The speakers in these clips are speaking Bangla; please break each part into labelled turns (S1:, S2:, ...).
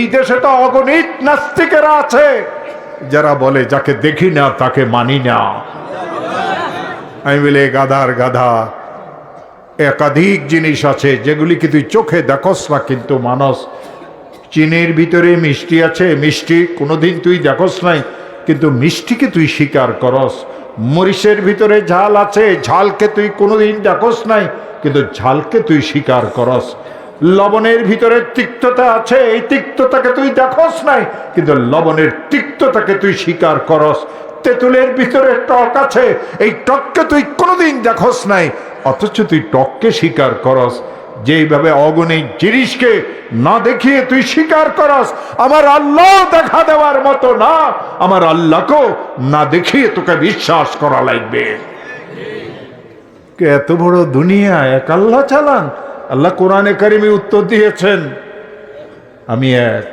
S1: এই দেশে তো অগণিত নাস্তিকেরা আছে। যারা বলে, যাকে দেখি না, তাকে মানি না। আমি বলে, গাধার গাধা, একাধিক জিনিস আছে, যেগুলিকে তুই চোখে দেখস না, কিন্তু মানস। চিনির ভিতরে মিষ্টি আছে, মিষ্টি কোনোদিন তুই দেখস নাই, কিন্তু মিষ্টিকে তুই স্বীকার করস। মরিচের ভিতরে ঝাল আছে, ঝালকে তুই কোনোদিন দেখস নাই, কিন্তু ঝালকে তুই স্বীকার করস। লবণের ভিতরে তিক্ততা আছে, এই তিক্ততাকে তুই দেখস নাই, কিন্তু লবণের তিক্ততাকে তুই স্বীকার করস। তেঁতুলের ভিতরে টক আছে, এই টককে তুই কোনোদিন দেখস নাই, অথচ তুই টককে স্বীকার করস। যেইভাবে অগণিক জিনিসকে না দেখিয়ে তুই স্বীকার করস, আমার আল্লাহ দেখা দেওয়ার মতো না, আমার আল্লাহকেও না দেখিয়ে তোকে বিশ্বাস করা লাগবে। এত বড় দুনিয়া, এক আল্লাহ চালান? আল্লাহ কোরআনে কারিমি উত্তর দিয়েছেন। আমি এক।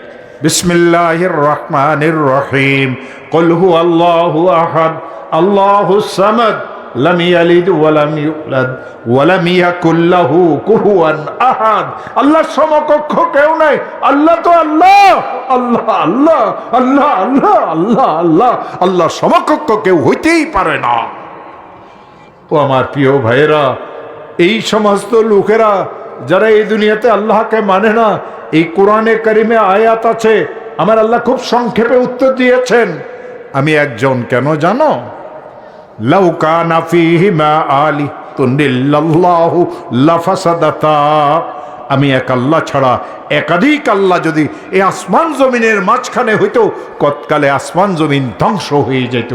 S1: বিসমিল্লাহির রহমানের রহিম। কলহু আল্লাহু আহাদ। আল্লাহু সামাদ। লাম ইয়ালিদ ওয়ালাম ইউলাদ। ওয়ালাম ইয়াকুল লাহু কুহুয়ান আহাদ। আল্লাহ সমকক্ষ কেউ নাই। আল্লাহ তো আল্লাহ। আল্লাহ আল্লাহ আল্লাহ আল্লাহ আল্লাহ আল্লাহ। আল্লাহ সমকক্ষ কেউ হইতেই পারে না। ও আমার প্রিয় ভাইয়েরা, এই সমস্ত লোকেরা যারা এই দুনিয়াতে আল্লাহকে মানে না, এই কোরআনে কারিমে আয়াত আছে, আমার আল্লাহ খুব সংক্ষেপে উত্তর দিয়েছেন। আমি একজন কেন জানো? আমি এক আল্লাহ ছাড়া একাধিক আল্লাহ যদি এই আসমান জমিনের মাঝখানে হইতো কতকালে আসমান জমিন ধ্বংস হয়ে যেত।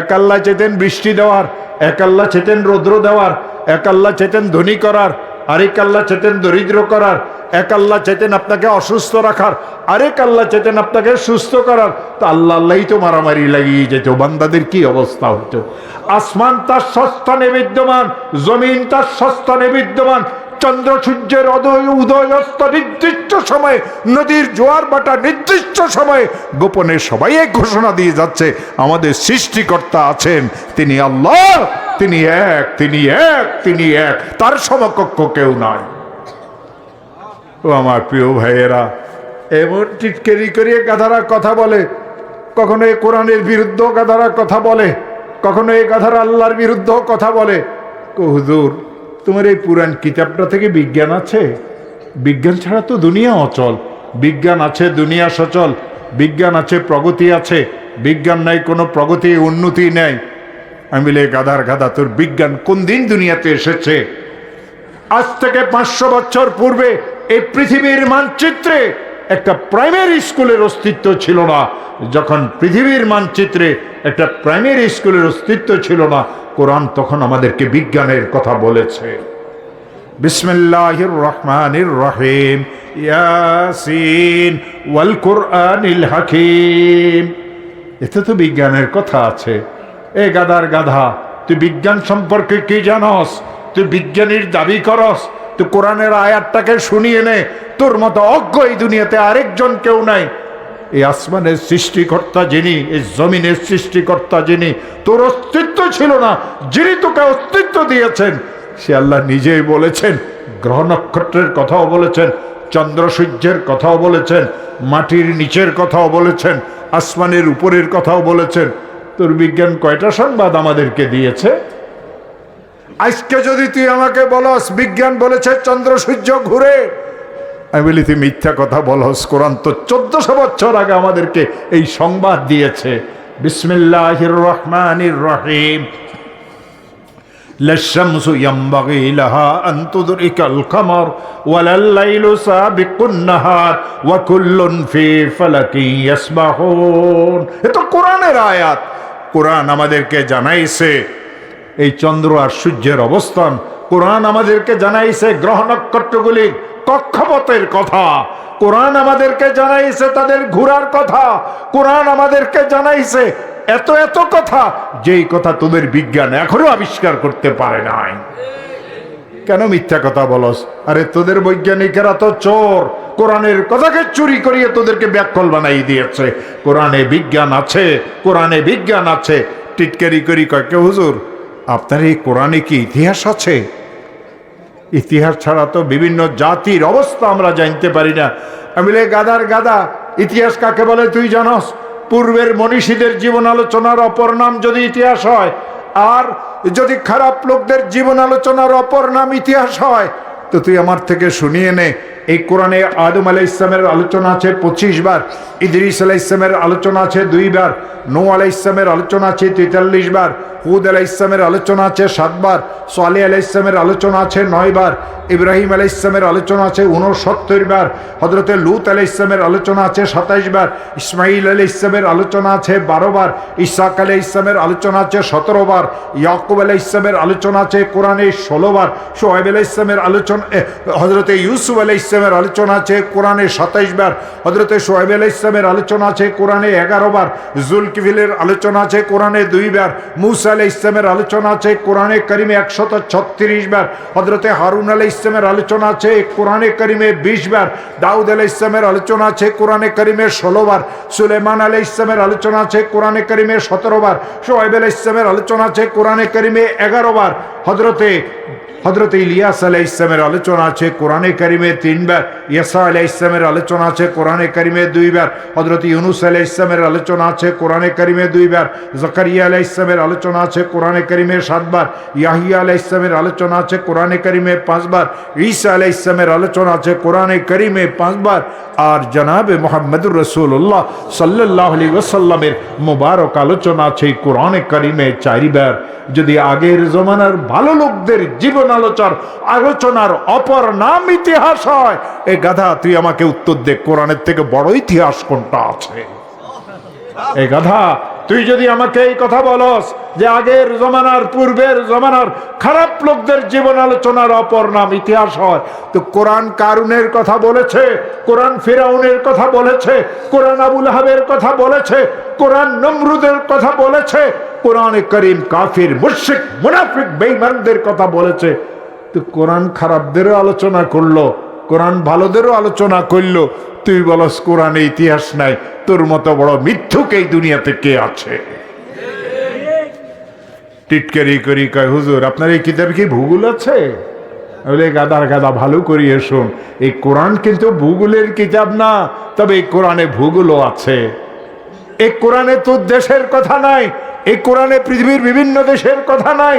S1: এক আল্লাহ চেতেন বৃষ্টি দেওয়ার, এক আল্লাহ চেতেন রৌদ্র দেওয়ার, এক আল্লাহ চেতেন ধনী করার আরেক আল্লাহ চেতেন দরিদ্র করার, এক আল্লাহ চেতেন আপনাকে অসুস্থ রাখার, আরেক আল্লাহ চেতেন আপনাকে সুস্থ করার। তো আল্লাহ আল্লাহই তো মারামারি লাগিয়ে যেত, বান্দাদের কি অবস্থা হতো? আসমান তার সস্থানে বিদ্যমান, জমিন তার সস্থানে বিদ্যমান, চন্দ্র সূর্যের অদয়, উদয়, অস্ত নির্দিষ্ট সময়ে, নদীর জোয়ার বাটা নির্দিষ্ট সময়ে, গোপনে সবাই ঘোষণা দিয়ে যাচ্ছে, আমাদের সৃষ্টিকর্তা আছেন, তিনি আল্লাহ তিনি এক তিনি এক তিনি এক। তার সমকক্ষ কেউ নয় ও আমার প্রিয় ভাইয়েরা, এমন টিটকেরি করিয়ে গাধারা কথা বলে, কখনো এ কোরআনের বিরুদ্ধ গাধারা কথা বলে, কখনো এই গাধারা আল্লাহর বিরুদ্ধ কথা বলে। কো হুজুর, তোমার এই পুরাণ কিতাবটা থেকে বিজ্ঞান আছে? বিজ্ঞান ছাড়া তো দুনিয়া অচল। বিজ্ঞান আছে, দুনিয়া সচল। বিজ্ঞান আছে, প্রগতি আছে। বিজ্ঞান নাই, কোনো প্রগতি, উন্নতি নেই। আমি বলি গাধার গাধা তোর বিজ্ঞান কোন দিন দুনিয়াতে এসেছে? আজ থেকে পাঁচশো বছর পূর্বে এই পৃথিবীর মানচিত্রে একটা প্রাইমারি স্কুলের অস্তিত্ব ছিল না। যখন পৃথিবীর মানচিত্রে একটা প্রাইমারি স্কুলের অস্তিত্ব ছিল না, কোরআন তখন আমাদেরকে বিজ্ঞানের কথা বলেছে। বিসমিল্লাহির রহমানির রহিম, ইয়াসিন ওয়াল কোরআনিল হাকিম। এতে তো বিজ্ঞানের কথা আছে। এ গাদার গাধা, তুই বিজ্ঞান সম্পর্কে কি জানস? তুই বিজ্ঞানীর দাবি করস? তুই কোরআনের আয়াতটাকে শুনিয়ে নে। তোর মতো অজ্ঞ এই দুনিয়াতে আরেকজন কেউ নাই। এই আসমানের সৃষ্টিকর্তা যিনি এই জমিনের সৃষ্টিকর্তা যিনি, তোর অস্তিত্ব ছিল না, যিনি তোকে অস্তিত্ব দিয়েছেন। সে আল্লাহ নিজেই বলেছেন, গ্রহ নক্ষত্রের কথাও বলেছেন, চন্দ্র সূর্যের কথাও বলেছেন, মাটির নিচের কথাও বলেছেন, আসমানের উপরের কথাও বলেছেন। তোর বিজ্ঞান কয়টা সংবাদ আমাদেরকে দিয়েছে আজকে যদি তুই আমাকে বলস বিজ্ঞান বলেছে চন্দ্র সূর্য ঘুরে আমি বলি তুই মিথ্যা কথা বলস কোরআন তো চোদ্দশো বছর আগে আমাদেরকে এই সংবাদ দিয়েছে বিসমিল্লাহির রহমানির রহিম لا الشمس ينبغي لها أن تدرك القمر ولا الليل سابق النهار وكل في فلك يسبحون এটা কোরআনের আয়াত কোরআন আমাদেরকে জানাইছে। এই চন্দ্র আর সূর্যের অবস্থান, কোরআন আমাদেরকে জানাইছে গ্রহ নক্ষত্রগুলি কক্ষপথের কথা। কোরআন আমাদেরকে জানাইছে তাদের ঘোরার কথা। কোরআন আমাদেরকে জানাইছে এত এত কথা, যেই কথা তোদের বিজ্ঞান এখনও আবিষ্কার করতে পারে নাই। কেন মিথ্যা কথা বলস? আরে তোদের বৈজ্ঞানিকেরা তো চোর। কোরআনের কথাকে চুরি করিয়ে তোদেরকে ব্যাকল বানাই দিয়েছে। কোরআনে বিজ্ঞান আছে কোরআনে বিজ্ঞান আছে। টিটকারি করি কয় কে হুজুর আপনার এই কোরআনে কি ইতিহাস আছে? ইতিহাস ছাড়া তো বিভিন্ন জাতির অবস্থা আমরা জানতে পারি না। আমি বলি, গাদার গাদা ইতিহাস কাকে বলে তুই জানস? পূর্বের মনীষীদের জীবন আলোচনার অপর নাম যদি ইতিহাস হয় আর যদি খারাপ লোকদের জীবন আলোচনার অপর নাম ইতিহাস হয় তো তুই আমার থেকে শুনিয়ে নে এই কোরআনে আদম আলাহ ইসলামের আলোচনা আছে পঁচিশ বার ইদরিস আলাহ ইসলামের আলোচনা আছে দুইবার নৌ আলাহ ইসলামের আলোচনা আছে তেতাল্লিশ বার হুদ আলাহ ইসলামের আলোচনা আছে সাতবার সোয়ালি আলাহ ইসলামের আলোচনা আছে নয় বার ইব্রাহিম আলাহ ইসলামের আলোচনা আছে উনসত্তর বার হজরতে লুত আলাহ ইসলামের আলোচনা আছে সাতাইশ বার ইসমাইল আলাহ ইসলামের আলোচনা আছে বারো বার ইসাক আলাহ ইসলামের আলোচনা আছে সতেরো বার ইয়াকুব আলাহ ইসলামের আলোচনা আছে কোরআনে ষোলো বার সোহেব আলাহ ইসলামের আলোচনা হজরতে ইউসুফ আলাহ ইসলামের আলোচনা আছে কোরআনে সাতাইশ বার। হজরতে সোহেব আলাহ ইসলামের আলোচনা আছে, কোরআনে এগারো বার। জুলকিফিলের আলোচনা আছে, কোরআনে দুইবার মুসা আলাহ ইসলামের আলোচনা আছে, কোরআনে করিমে একশত ছত্রিশ বার। হজরতে হারুন আলাহ ইসলামের আলোচনা আছে, কোরআনে করিমে বিশ বার। দাউদ আলাহ ইসলামের আলোচনা আছে, কোরআনে করিমে ষোলো বার। সুলেমান আলাহ ইসলামের আলোচনা আছে, কোরআনে করিমে সতেরো বার। সোহেব আলাহ ইসলামের আলোচনা আছে, কোরআনে করিমে এগারো বার। হজরতে হজরত ইলিয়াস আলাহ ইসলামের আলোচনা আছে কোরআনে কারিমে তিনবার ইয়াসা আলাহ ইসলামের আলোচনা আছে কোরআনে কারিমে দুইবার হজরত ইউনুস আলাহ ইসলামের আলোচনা আছে কোরআনে কারিমে দুইবার জকারিয়া আলাহ ইসলামের আলোচনা আছে কোরআনে কারিমে সাতবার ইয়াহিয়া আলাহ ইসলামের আলোচনা আছে কোরআনে কারিমে পাঁচবার ঈসা আলাহ ইসলামের আলোচনা আছে কোরআনে কারিমে পাঁচবার আর জনাবে মোহাম্মদুর রসুল্লাহ সাল্লাহ আলী ওসাল্লামের মোবারক আলোচনা আছে এই কোরআনে কারিমে চারিবার যদি আগের জমানার ভালো লোকদের জীবন আলোচনার আলোচনার অপর নাম ইতিহাস হয়। এ গাধা, তুই আমাকে উত্তর দে, কোরআনের থেকে বড় ইতিহাস কোনটা আছে? এ গাধা তুই যদি আমাকে এই কথা বলস যে আগের জমানার, পূর্বের জমানার খারাপ লোকদের জীবন আলোচনার অপর নাম ইতিহাস হয়, তো কোরআন কারুনের কথা বলেছে, কোরআন ফেরাউনের কথা বলেছে, কোরআন আবুল হাবের কথা বলেছে, কোরআন নমরুদের কথা বলেছে, কোরআনে করিম কাফির মুশিক মুনাফিক, বেঈমানদের কথা বলেছে, তো কোরআন খারাপদেরও আলোচনা করল। কোরআন ভালোদেরও আলোচনা করল। তুই বলস, কোরআনে ইতিহাস নাই। তোর মতো বড় মিথ্যুক এই দুনিয়াতে কে আছে? টিটকারি করি কয়, হুজুর, আপনার এই কিতাব কি ভূগোল আছে? বলে, গাদার গাদা, ভালো করিয়ে শুন। এই কোরআন কিন্তু ভূগোলের কিতাব না, তবে এই কোরআনে ভূগোলও আছে। এই কোরআনে তোর দেশের কথা নাই, এই কোরআনে পৃথিবীর বিভিন্ন দেশের কথা নাই।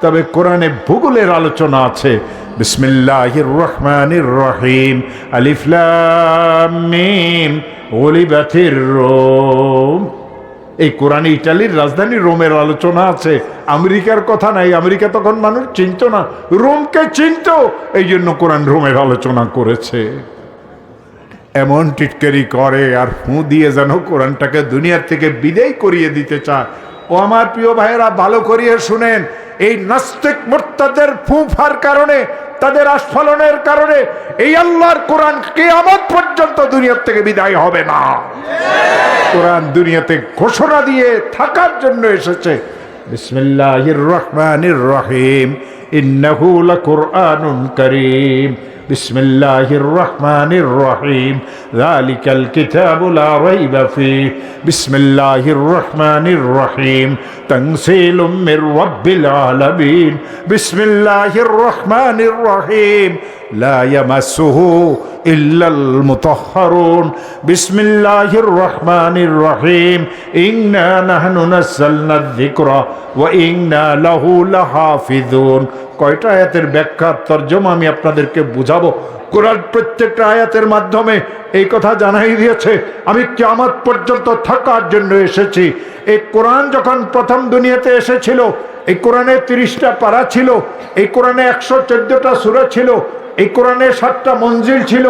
S1: তবে কোরআনে ভূগোলের আলোচনা আছে। বিসমিল্লাহির রহমানির রহিম আলিফ লাম রোম। এই কোরআন ইটালির রাজধানী রোমের আলোচনা আছে। আমেরিকার কথা নাই। আমেরিকা তখন মানুষ চিনত না। রোমকে চিনত। এই জন্য কোরআন রোমের আলোচনা করেছে। এমন টিটকারি করে আর ফু দিয়ে যেন কোরআনটাকে দুনিয়ার থেকে বিদায় করিয়ে দিতে চায়। ও আমার প্রিয় ভাইয়েরা, ভালো করিয়ে শুনেন, এই নাস্তিক মোর্তাদের ফুফার কারণে, তাদের আস্ফলনের কারণে এই আল্লাহর কোরআন কেয়ামত পর্যন্ত দুনিয়ার থেকে বিদায় হবে না। কোরআন দুনিয়াতে ঘোষণা দিয়ে থাকার জন্য এসেছে। বিসমিল্লাহির রহমানির রহিম। إنه لقرآن كريم. بسم الله الرحمن الرحيم. ذلك الكتاب لا ريب فيه. بسم الله الرحمن الرحيم. تنزيل من رب العالمين. بسم الله الرحمن الرحيم. لا يمسه إلا المطهرون. بسم الله الرحمن الرحيم. إنا نحن نزلنا الذكر وإنا له لحافظون. কয়টা আয়াতের ব্যাখ্যা তর্জমা আমি আপনাদেরকে বুঝাবো? কোরআন প্রত্যেকটা আয়াতের মাধ্যমে এই কথা জানাই দিয়েছে, আমি কেমন পর্যন্ত থাকার জন্য এসেছি। এই কোরআন যখন প্রথম দুনিয়াতে এসেছিল, এই কোরআনে তিরিশটা পারা ছিল, এই কোরআনে একশো চোদ্দটা সুরা ছিল, এই কোরআনে সাতটা মঞ্জিল ছিল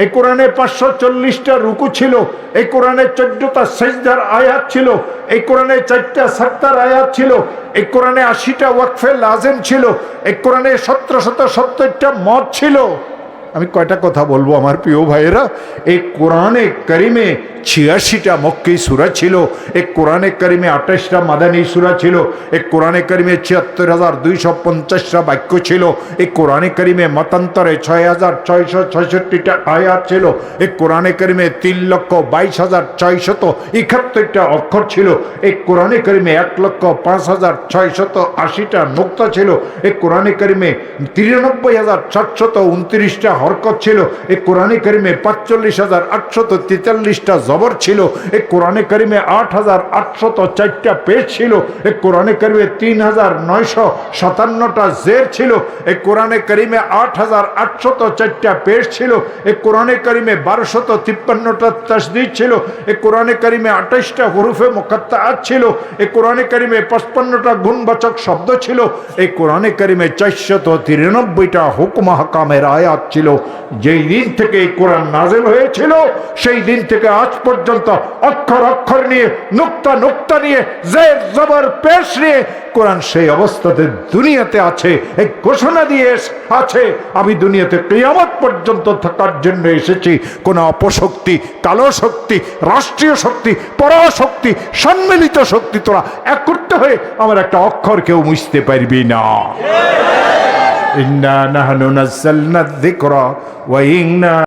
S1: এই কোরআনে পাঁচশো চল্লিশটা রুকু ছিল, এই কোরআনে চোদ্দটা সেজদার আয়াত ছিল, এই কোরআনে চারটা সাত্তার আয়াত ছিল, এই কোরআনে আশিটা ওয়াকফে লাজেম ছিল, এই কোরআনে সতেরো শত সত্তরটা মত ছিল। আমি কয়টা কথা বলব আমার প্রিয় ভাইয়েরা? এই কোরআনে করিমে ছিয়াশিটা মক্কি সুরা ছিল, এই কোরআনে করিমে আঠাশটা মাদানী সুরা ছিল, এই কোরআনে করিমে ছিয়াত্তর হাজার দুইশো পঞ্চাশটা বাক্য ছিল, এই কোরআনে করিমে মতান্তরে ছয় হাজার ছয়শো ছয়ষট্টিটা আয়াত ছিল, এই কোরআনে করিমে তিন লক্ষ বাইশ হাজার ছয়শত একাত্তরটা অক্ষর ছিল, এই কোরআনে করিমে এক লক্ষ পাঁচ হাজার ছয়শত আশিটা নোক্তা ছিল, এই কোরআনে করিমে তিরানব্বই হাজার চারশত উনত্রিশটা হরকত ছিল। এই কোরআনে করিমে পাঁচচল্লিশ হাজার আটশত তেতাল্লিশটা জবর ছিল। এই কোরআনে করিমে আট হাজার আটশত চারটা পেজ ছিল। এই কোরআনে করিমে তিন হাজার নয়শো সাতান্নটা জের ছিল। এই কোরআনে করিমে আট হাজার আটশত চারটা পেজ ছিল। এই কোরআনে করিমে বারোশত তিপ্পান্নটা তসদিদ ছিল। এই কোরআনে করিমে আঠাইশটা হরুফে মোকাত্তা ছিল। এই কোরআনে করিমে পঁচপান্নটা গুণবাচক শব্দ ছিল। এই কোরআনে করিমে চারশত তিরানব্বইটা হুকুম আয়াত ছিল। যেই দিন থেকে এই কোরআন নাজেল হয়েছিল, সেই দিন থেকে আজ পর্যন্ত অক্ষর অক্ষর নিয়ে, নুক্তা নুক্তা নিয়ে, জের জবর পেশ নিয়ে কোরআন সেই অবস্থাতে দুনিয়াতে আছে, এই ঘোষণা দিয়ে আছে, আমি দুনিয়াতে কিয়ামত পর্যন্ত থাকার জন্য এসেছি। কোন অপশক্তি, কালো শক্তি, রাষ্ট্রীয় শক্তি, পরাশক্তি, সম্মিলিত শক্তি তোরা এক করতে হয়ে আমার একটা অক্ষর কেউ মুছতে পারবি না। إنا نحن نزلنا الذكر وإنا